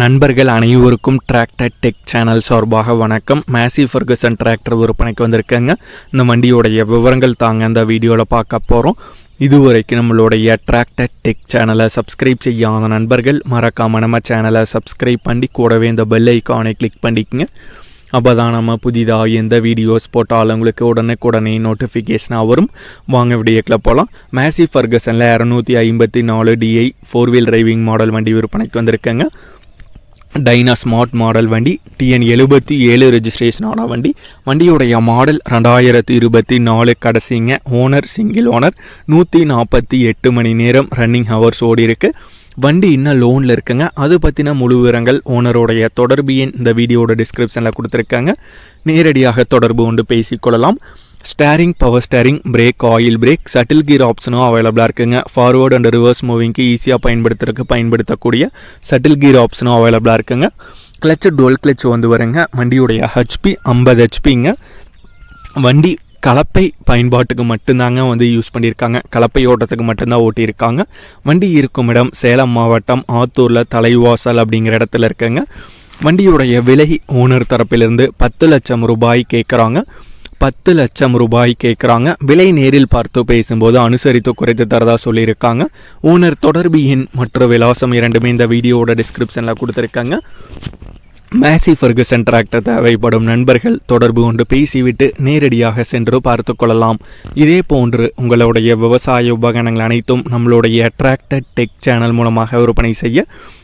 நண்பர்கள் அனைவருக்கும் tractor tech channel சார்பாக வணக்கம். மேசி ஃபர்கசன் டிராக்டர் விற்பனைக்கு வந்திருக்கேங்க. இந்த வண்டியோடைய விவரங்கள் தாங்க இந்த வீடியோவில் பார்க்க போகிறோம் இதுவரைக்கும் நம்மளுடைய டிராக்டர் டெக் சேனலை சப்ஸ்கிரைப் செய்யாத நண்பர்கள் மறக்காம நம்ம சேனலை சப்ஸ்கிரைப் பண்ணி கூடவே இந்த பெல் ஐக்கானை கிளிக் பண்ணிக்கங்க. அப்போ தான் நம்ம புதிதாக எந்த வீடியோஸ் போட்டாலும் உங்களுக்கு உடனுக்குடனே நோட்டிஃபிகேஷனாக வரும். வாங்க வீடியோக்கில் போகலாம் மேசி ஃபர்கசனில் இரநூத்தி ஐம்பத்தி நாலு DI four wheel driving model வண்டி விற்பனைக்கு வந்திருக்கேங்க. டைனா ஸ்மார்ட் மாடல் வண்டி டிஎன் எழுபத்தி ஏழு ரெஜிஸ்ட்ரேஷனான வண்டி. வண்டியுடைய மாடல் ரெண்டாயிரத்தி இருபத்தி நாலு கடைசிங்க ஓனர் சிங்கிள் ஓனர் நூற்றி நாற்பத்தி எட்டு மணி நேரம் ரன்னிங் ஹவர்ஸ் ஓடி இருக்குது வண்டி இன்னும் லோனில் இருக்குங்க. அது பற்றின முழு விவரங்கள் ஓனருடைய தொடர்பு எண் இந்த வீடியோட டிஸ்கிரிப்ஷனில் கொடுத்துருக்காங்க. நேரடியாக தொடர்பு கொண்டு பேசிக்கொள்ளலாம் steering power steering brake oil brake shuttle gear ஆப்ஷனும் அவைலபிளாக இருக்குங்க. ஃபார்வர்ட் அண்ட் ரிவர்ஸ் மூவிங்க்கு ஈஸியாக பயன்படுத்துறதுக்கு பயன்படுத்தக்கூடிய சட்டில் கீர் ஆப்ஷனும் அவைலபிளாக இருக்குங்க. கிளச்சு டோல் கிளச் வந்து வருங்க. வண்டியுடைய ஹெச்பி ஐம்பது ஹெச்பிங்க வண்டி கலப்பை பயன்பாட்டுக்கு மட்டும்தாங்க வந்து யூஸ் பண்ணியிருக்காங்க. கலப்பை ஓட்டத்துக்கு மட்டும்தான் ஓட்டியிருக்காங்க. வண்டி இருக்கும் இடம் சேலம் மாவட்டம் ஆத்தூரில் தலைவாசல் அப்படிங்கிற இடத்துல இருக்குங்க. வண்டியுடைய விலை ஓனர் தரப்பிலிருந்து பத்து லட்சம் ரூபாய் கேட்குறாங்க. பத்து லட்சம் ரூபாய் கேட்குறாங்க விலை நேரில் பார்த்து பேசும்போது அனுசரித்து குறைத்து தரதா சொல்லியிருக்காங்க. ஓனர் தொடர்பு எண் மற்ற விலாசம் இரண்டுமே இந்த வீடியோவோட டிஸ்கிரிப்ஷனில் கொடுத்துருக்காங்க. மேசி ஃபர்கசன் டிராக்டர் தேவைப்படும் நண்பர்கள் தொடர்பு கொண்டு பேசிவிட்டு நேரடியாக சென்று பார்த்து கொள்ளலாம். இதே போன்று உங்களுடைய விவசாய உபகரணங்கள் அனைத்தும் நம்மளுடைய டிராக்டர் டெக் சேனல் மூலமாக விற்பனை செய்ய